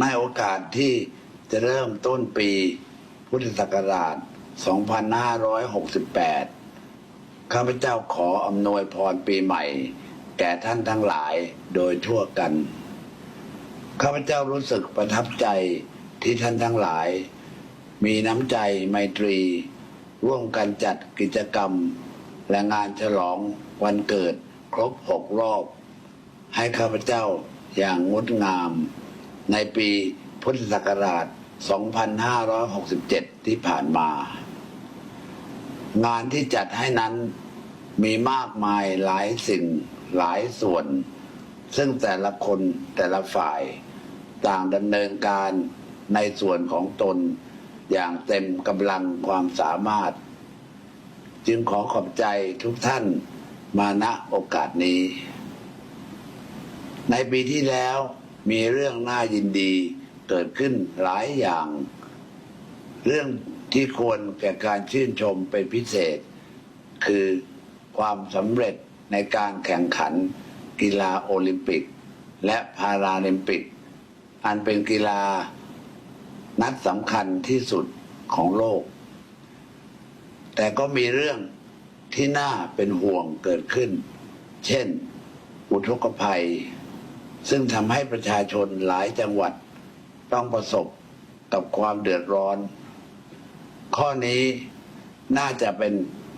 ในโอกาสที่จะเริ่มต้นปีพุทธศักราช 2568 ข้าพเจ้าขออำนวยพรปีใหม่ แก่ท่านทั้งหลายโดยทั่วกัน ข้าพเจ้ารู้สึกประทับใจที่ท่านทั้งหลาย มีน้ำใจไมตรี ร่วมกันจัดกิจกรรม และงานฉลองวันเกิดครบหกรอบ ให้ข้าพเจ้าอย่างงดงาม ในปีพุทธศักราช 2567 ที่ผ่านมา งานที่จัดให้นั้นมีมากมายหลายสิ่งหลายส่วน ซึ่งแต่ละคนแต่ละฝ่ายต่างดำเนินการในส่วนของตนอย่างเต็มกำลังความสามารถ จึงขอขอบใจทุกท่านมาณโอกาสนี้ ในปีที่แล้ว มีเรื่องน่ายินดีเกิดขึ้นหลายอย่าง เรื่องที่ควรแก่การชื่นชมเป็นพิเศษ คือความสำเร็จในการแข่งขันกีฬาโอลิมปิก และพาราลิมปิก อันเป็นกีฬานัดสำคัญที่สุดของโลก แต่ก็มีเรื่องที่น่าเป็นห่วงเกิดขึ้น เช่น อุทกภัย ซึ่งทำให้ประชาชนหลายจังหวัดต้องประสบกับความเดือดร้อน ข้อนี้น่าจะเป็น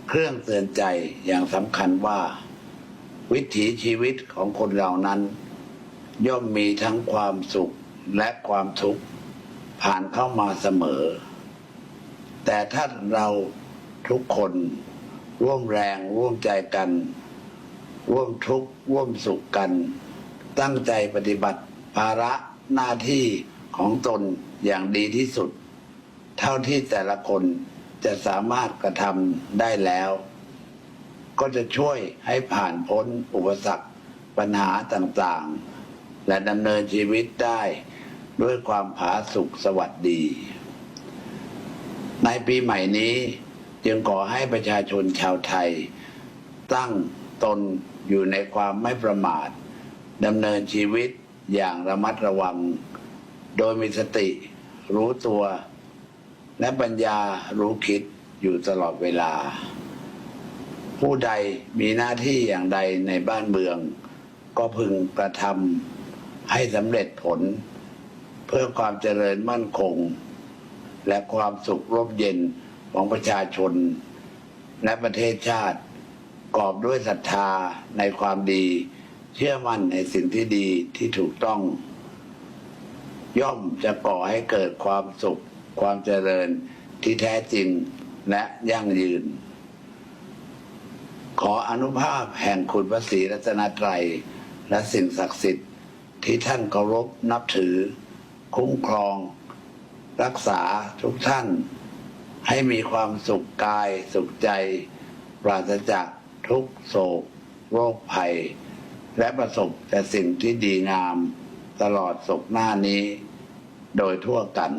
เครื่องเตือนใจอย่างสำคัญว่า วิถีชีวิตของคนเหล่านั้น ย่อมมีทั้งความสุขและความทุกข์ผ่านเข้ามาเสมอ แต่ถ้าเราทุกคนร่วมแรงร่วมใจกัน ร่วมทุกข์ร่วมสุขกัน ตั้งใจปฏิบัติภาระหน้าที่ของตนอย่างดีที่สุด เท่าที่แต่ละคนจะสามารถกระทำได้แล้ว ก็จะช่วยให้ผ่านพ้นอุปสรรคปัญหาต่างๆ และดำเนินชีวิตได้ด้วยความผาสุขสวัสดี ในปีใหม่นี้จึงขอให้ประชาชนชาวไทย ตั้งตนอยู่ในความไม่ประมาท ดำเนินชีวิตอย่างระมัดระวัง โดยมีสติ รู้ตัว และปัญญารู้คิดอยู่ตลอดเวลา ผู้ใดมีหน้าที่อย่างใดในบ้านเมือง ก็พึงกระทำให้สำเร็จผล เพื่อความเจริญมั่นคง และความสุขร่มเย็นของประชาชน และประเทศชาติกอบด้วยศรัทธาในความดี เชื่อมั่นในสิ่งที่ดีที่ถูกต้อง ย่อมจะก่อให้เกิดความสุข ความเจริญที่แท้จริงและยั่งยืน ขออนุภาพแห่งคุณพระศรีรัตนตรัย และสิ่งศักดิ์สิทธิ์ที่ท่านเคารพนับถือ คุ้มครอง รักษาทุกท่าน ให้มีความสุขกายสุขใจ ปราศจากทุกโศกโรคภัย และประสบแต่สิ่งที่ดีงามตลอดศกหน้านี้ โดยทั่วกัน